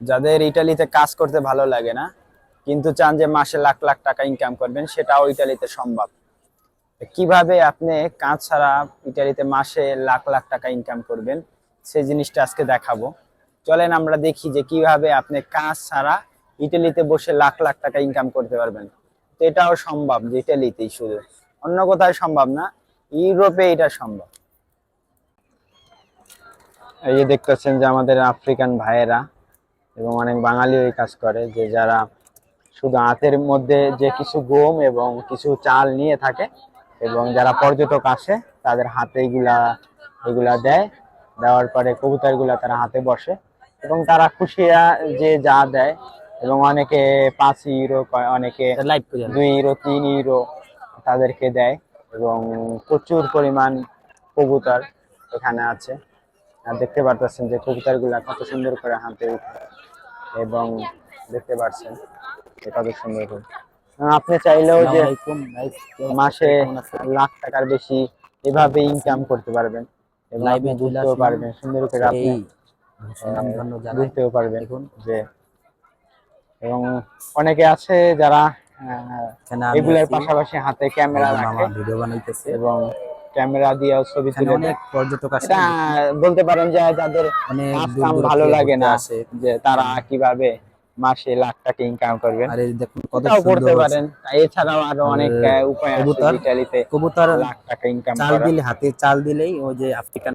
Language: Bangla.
যাদের ইটালিতে কাজ করতে ভালো লাগে না, কিন্তু চান যে মাসে লাখ লাখ টাকা ইনকাম করবেন, সেটাও ইটালিতে সম্ভব। কীভাবে আপনি কাজ ছাড়া ইটালিতে মাসে লাখ লাখ টাকা ইনকাম করবেন সেই জিনিসটা আজকে দেখাবো। চলেন আমরা দেখি যে কীভাবে আপনি কাজ ছাড়া ইটালিতে বসে লাখ লাখ টাকা ইনকাম করতে পারবেন। তো এটাও সম্ভব যে ইটালিতেই শুধু। অন্য কোথায় সম্ভব না, ইউরোপে এটা সম্ভব। এই যে দেখতেছেন যে আমাদের আফ্রিকান ভাইয়েরা এবং অনেক বাঙালিও এই কাজ করে যে যারা শুধু হাতের মধ্যে যে কিছু গম এবং কিছু চাল নিয়ে থাকে এবং যারা পর্যটক আসে তাদের হাতে এগুলা এগুলা দেয়। দেওয়ার পরে কবুতরগুলা তারা হাতে বসে এবং তারা খুশিয়া যে যা দেয় এবং অনেকে পাঁচ ইউরো অনেকে দুই ইউরো তিন ইউরো তাদেরকে দেয় এবং প্রচুর পরিমাণ কবুতর এখানে আছে। আর দেখতে পারতেছেন যে কবুতরগুলা কত সুন্দর করে হাতে উঠে এবং দেখতে পাচ্ছেন যে কত সুন্দর করে আপনি চাইলেও যে মাসে লাখ টাকার বেশি এভাবে ইনকাম করতে পারবেন এবং আপনি বুঝতেও পারবেন সুন্দর করে আপনি বুঝতেও পারবেন। যে এবং অনেকে আছে যারা আহ, এগুলোর পাশাপাশি হাতে ক্যামেরা রাখে ভিডিও বানাইতেছে। এবং ক্যামেরা দিয়ে ছবি তুলে অনেক পর্যটক আসে। বলতে পারেন যে যাদের কাম ভালো লাগে না আসে। যে তারা কীভাবে মাসে লাখ টাকা ইনকাম করবেন আরে দেখুন কত করতে পারেন। এছাড়াও আরও অনেক উপায় আছে ইতালিতে কবুতর লাখ টাকা ইনকাম চাল দিলে হাতে চাল দিলেই ওই যে আফ্রিকান